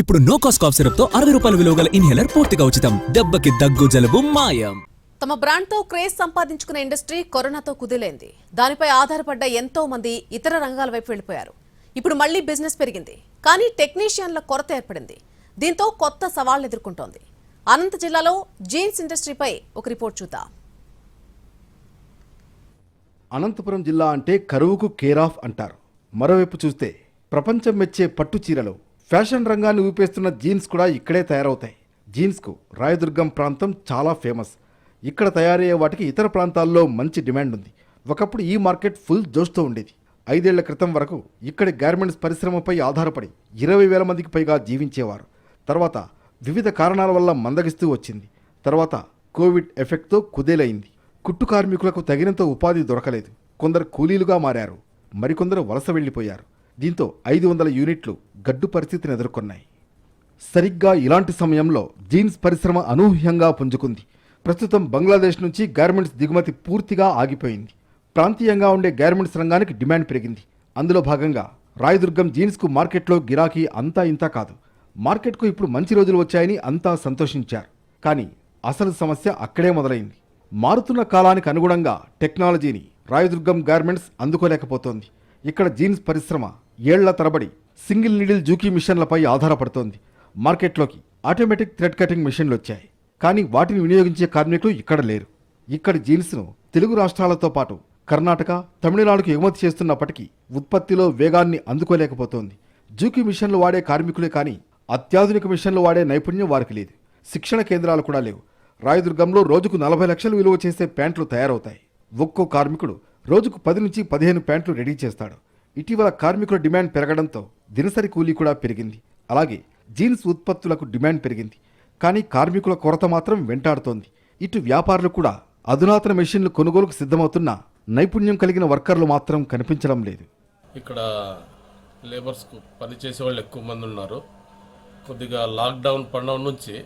ఇప్పుడు no cost cough సిరప్తో అరవై రూపాయల విలువ గల ఇన్హేలర్ పూర్తిగా ఉచితం. దెబ్బకి దగ్గు జలుబు మాయం. తమ బ్రాండ్తో క్రేజ్ సంపాదించుకున్న ఇండస్ట్రీ కరోనాతో కుదిలేంది. దానిపై ఆధారపడ్డ ఎంతో మంది ఇతర రంగాల వైపు వెళ్ళిపోయారు. ఇప్పుడు మళ్ళీ బిజినెస్ పెరిగింది. కానీ టెక్నీషియన్ల కొరత ఏర్పడింది. దీంతో కొత్త సవాళ్ళు ఎదుర్కొంటోంది. అనంత జిల్లాలో జీన్స్ ఇండస్ట్రీపై ఒక రిపోర్ట్ చూద్దాం. అనంతపురం జిల్లా అంటే కరువుకు కేర్ ఆఫ్ అంటారు. మరోవైపు చూస్తే ప్రపంచం మెచ్చే పట్టు చీరలు ఫ్యాషన్ రంగాన్ని ఊపేస్తున్న జీన్స్ కూడా ఇక్కడే తయారవుతాయి. జీన్స్కు రాయదుర్గం ప్రాంతం చాలా ఫేమస్. ఇక్కడ తయారయ్యే వాటికి ఇతర ప్రాంతాల్లో మంచి డిమాండ్ ఉంది. ఒకప్పుడు ఈ మార్కెట్ ఫుల్ జోష్తో ఉండేది. ఐదేళ్ళ క్రితం వరకు ఇక్కడి గార్మెంట్స్ పరిశ్రమపై ఆధారపడి ఇరవై వేల మందికి పైగా జీవించేవారు. తర్వాత వివిధ కారణాల వల్ల మందగిస్తూ వచ్చింది. తర్వాత కోవిడ్ ఎఫెక్ట్తో కుదేలైంది. కుట్టు కార్మికులకు తగినంత ఉపాధి దొరకలేదు. కొందరు కూలీలుగా మారారు. మరికొందరు వలస వెళ్ళిపోయారు. దీంతో ఐదు వందల యూనిట్లు గడ్డు పరిస్థితిని ఎదుర్కొన్నాయి. సరిగ్గా ఇలాంటి సమయంలో జీన్స్ పరిశ్రమ అనూహ్యంగా పుంజుకుంది. ప్రస్తుతం బంగ్లాదేశ్ నుంచి గార్మెంట్స్ దిగుమతి పూర్తిగా ఆగిపోయింది. ప్రాంతీయంగా ఉండే గార్మెంట్స్ రంగానికి డిమాండ్ పెరిగింది. అందులో భాగంగా రాయదుర్గం జీన్స్కు మార్కెట్లో గిరాకీ అంతా ఇంతా కాదు. మార్కెట్కు ఇప్పుడు మంచి రోజులు వచ్చాయని అంతా సంతోషించారు. కానీ అసలు సమస్య అక్కడే మొదలైంది. మారుతున్న కాలానికి అనుగుణంగా టెక్నాలజీని రాయదుర్గం గార్మెంట్స్ అందుకోలేకపోతోంది. ఇక్కడ జీన్స్ పరిశ్రమ ఏళ్ళ తరబడి సింగిల్ నీడిల్ జూకీ మిషన్లపై ఆధారపడుతోంది. మార్కెట్లోకి ఆటోమేటిక్ థ్రెడ్ కటింగ్ మిషన్లు వచ్చాయి. కానీ వాటిని వినియోగించే కార్మికులు ఇక్కడ లేరు. ఇక్కడి జీన్స్ను తెలుగు రాష్ట్రాలతో పాటు కర్ణాటక తమిళనాడుకు ఎగుమతి చేస్తున్నప్పటికీ ఉత్పత్తిలో వేగాన్ని అందుకోలేకపోతోంది. జూకీ మిషన్లు వాడే కార్మికులే కానీ అత్యాధునిక మిషన్లు వాడే నైపుణ్యం వారికి లేదు. శిక్షణ కేంద్రాలు కూడా లేవు. రాయదుర్గంలో రోజుకు నలభై లక్షలు విలువ చేసే ప్యాంట్లు తయారవుతాయి. ఒక్కో కార్మికుడు రోజుకు పది నుంచి పదిహేను ప్యాంట్లు రెడీ చేస్తాడు. ఇటీవల కార్మికుల డిమాండ్ పెరగడంతో దినసరి కూలీ కూడా పెరిగింది. అలాగే జీన్స్ ఉత్పత్తులకు డిమాండ్ పెరిగింది. కానీ కార్మికుల కొరత మాత్రం వెంటాడుతోంది. ఇటు వ్యాపారులు కూడా అధునాతన మెషిన్లు కొనుగోలుకు సిద్ధమవుతున్న నైపుణ్యం కలిగిన వర్కర్లు మాత్రం కనిపించడం లేదు. ఇక్కడ లేబర్స్కు పని చేసే వాళ్ళు ఎక్కువ మంది ఉన్నారు. కొద్దిగా లాక్డౌన్ పడడం నుంచి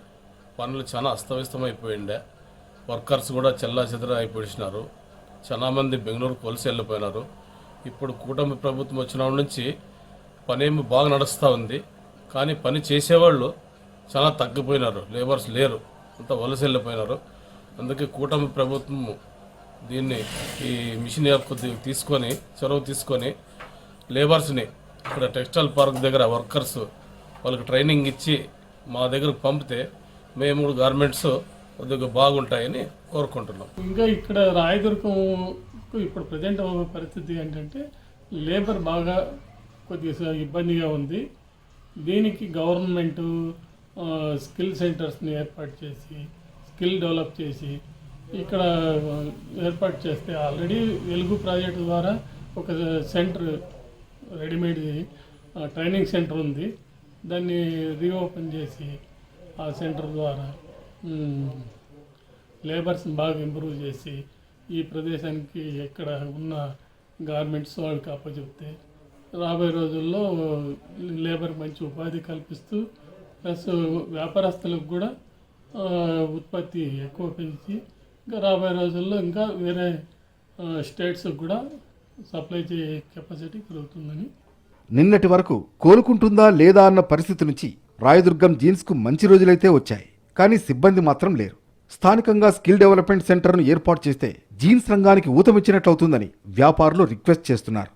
పనులు చాలా అస్తవ్యస్తమైపోయిండే. వర్కర్స్ కూడా చెల్లా చెదర అయిపోయినారు. చాలా మంది బెంగళూరు కొలిసి వెళ్ళిపోయినారు. ఇప్పుడు కూటమి ప్రభుత్వం వచ్చిన నుంచి పనేమో బాగా నడుస్తూ ఉంది. కానీ పని చేసేవాళ్ళు చాలా తగ్గిపోయినారు. లేబర్స్ లేరు. అంతా వలస వెళ్ళిపోయినారు. అందుకే కూటమి ప్రభుత్వం దీన్ని ఈ మిషన్ యాప్ కొద్దిగా తీసుకొని చొరవ తీసుకొని లేబర్స్ని ఇక్కడ టెక్స్టైల్ పార్క్ దగ్గర వర్కర్స్ వాళ్ళకి ట్రైనింగ్ ఇచ్చి మా దగ్గరకు పంపితే మేము కూడా గార్మెంట్స్ కొద్దిగా బాగుంటాయని కోరుకుంటున్నాం. ఇంకా ఇక్కడ రాయదుర్గం ఇప్పుడు ప్రజెంట్ పరిస్థితి ఏంటంటే లేబర్ బాగా కొద్దిగా ఇబ్బందిగా ఉంది. దీనికి గవర్నమెంట్ స్కిల్ సెంటర్స్ని ఏర్పాటు చేసి స్కిల్ డెవలప్ చేసి ఇక్కడ ఏర్పాటు చేస్తే ఆల్రెడీ వెలుగు ప్రాజెక్టు ద్వారా ఒక సెంటర్ రెడీమేడ్ ట్రైనింగ్ సెంటర్ ఉంది. దాన్ని రీఓపెన్ చేసి ఆ సెంటర్ ద్వారా లేబర్స్ని బాగా ఇంప్రూవ్ చేసి ఈ ప్రదేశానికి ఎక్కడ ఉన్న గార్మెంట్స్ వాళ్ళకి అప్పచెప్తే రాబోయే రోజుల్లో లేబర్ మంచి ఉపాధి కల్పిస్తూ ప్లస్ వ్యాపారస్తులకు కూడా ఉత్పత్తి ఎక్కువ పెంచి ఇంకా రాబోయే రోజుల్లో ఇంకా వేరే స్టేట్స్కి కూడా సప్లై చేసే కెపాసిటీ పెరుగుతుందని. నిన్నటి వరకు కోలుకుంటుందా లేదా అన్న పరిస్థితి నుంచి రాయదుర్గం జీన్స్కు మంచి రోజులైతే వచ్చాయి. కానీ సిబ్బంది మాత్రం లేరు. స్థానికంగా స్కిల్ డెవలప్మెంట్ సెంటర్ను ఏర్పాటు చేస్తే జీన్స్ రంగానికి ఊతమిచ్చినట్లవుతుందని వ్యాపారులు రిక్వెస్ట్ చేస్తున్నారు.